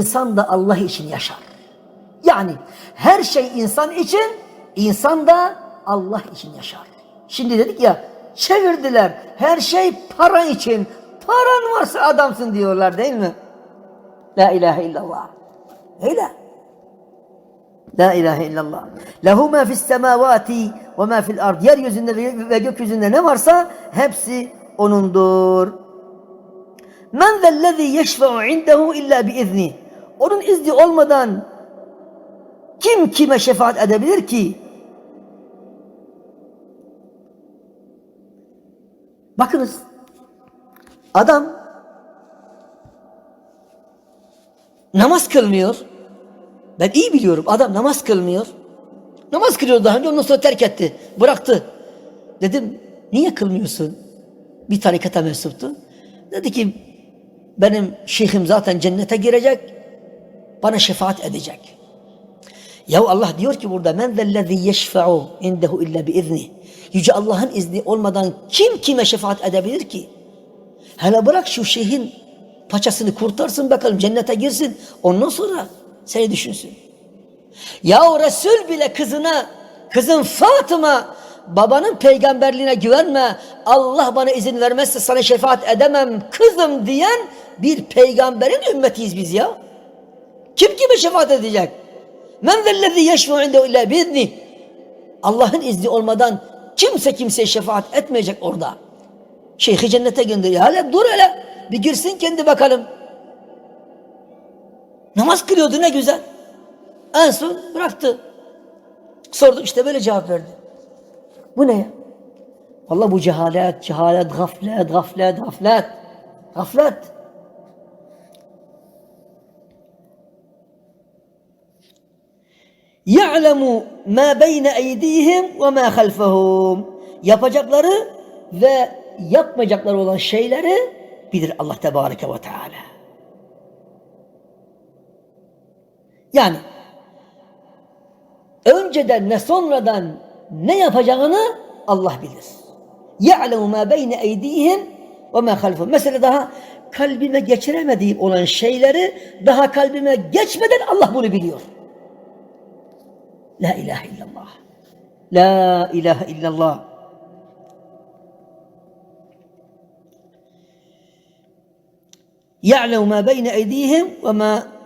İnsan da Allah için yaşar. Yani her şey insan için, insan da Allah için yaşar. Şimdi dedik ya, çevirdiler. Her şey para için. Paran varsa adamsın diyorlar değil mi? La ilahe illallah. Öyle. La ilahe illallah. Lehu ma fis semavati ve ma fil ard. Yeryüzünde ve gökyüzünde ne varsa hepsi onundur. Men zellezî yeşfe'u indehu illa biizni. Onun izni olmadan kim kime şefaat edebilir ki? Bakınız. Adam namaz kılmıyor. Ben iyi biliyorum. Adam namaz kılmıyor. Namaz kılıyor daha önce ondan sonra terk etti. Bıraktı. Dedim niye kılmıyorsun? Bir tarikata mensuptu. Dedi ki benim şeyhim zaten cennete girecek. Bana şefaat edecek. Ya Allah diyor ki burada men zellezî yeşfe'u indehu illa biizni. Yüce Allah'ın izni olmadan kim kime şefaat edebilir ki? Hele bırak şu şeyhin paçasını kurtarsın bakalım cennete girsin. Ondan sonra seni düşünsün. Ya o Resul bile kızına, kızın Fatıma babanın peygamberliğine güvenme. Allah bana izin vermezse sana şefaat edemem kızım diyen bir peygamberin ümmetiyiz biz ya. Kim kime şefaat edecek? Men zellezî yeşfu indehu illa biizni. Allah'ın izni olmadan kimse kimseye şefaat etmeyecek orada. Şeyhi cennete gönderiyor. Hele dur hele. Bir girsin kendi bakalım. Namaz kılıyordu ne güzel. En son bıraktı. Sorduk işte böyle cevap verdi. Bu ne ya? Vallahi bu cehalet, cehalet, gaflet, gaflet, gaflet. Gaflet. يَعْلَمُ مَا بَيْنَ اَيْدِيهِمْ وَمَا خَلْفَهُمْ Yapacakları ve yapmayacakları olan şeyleri bilir Allah Tebareke ve Teala. Yani önceden ne sonradan ne yapacağını Allah bilir. يَعْلَمُ مَا بَيْنَ اَيْدِيهِمْ وَمَا خَلْفَهُمْ Mesela daha kalbime geçiremediğim olan şeyleri daha kalbime geçmeden Allah bunu biliyor. لا إله إلا الله. لا إله إلا الله. يعلم ما بين أيديهم وما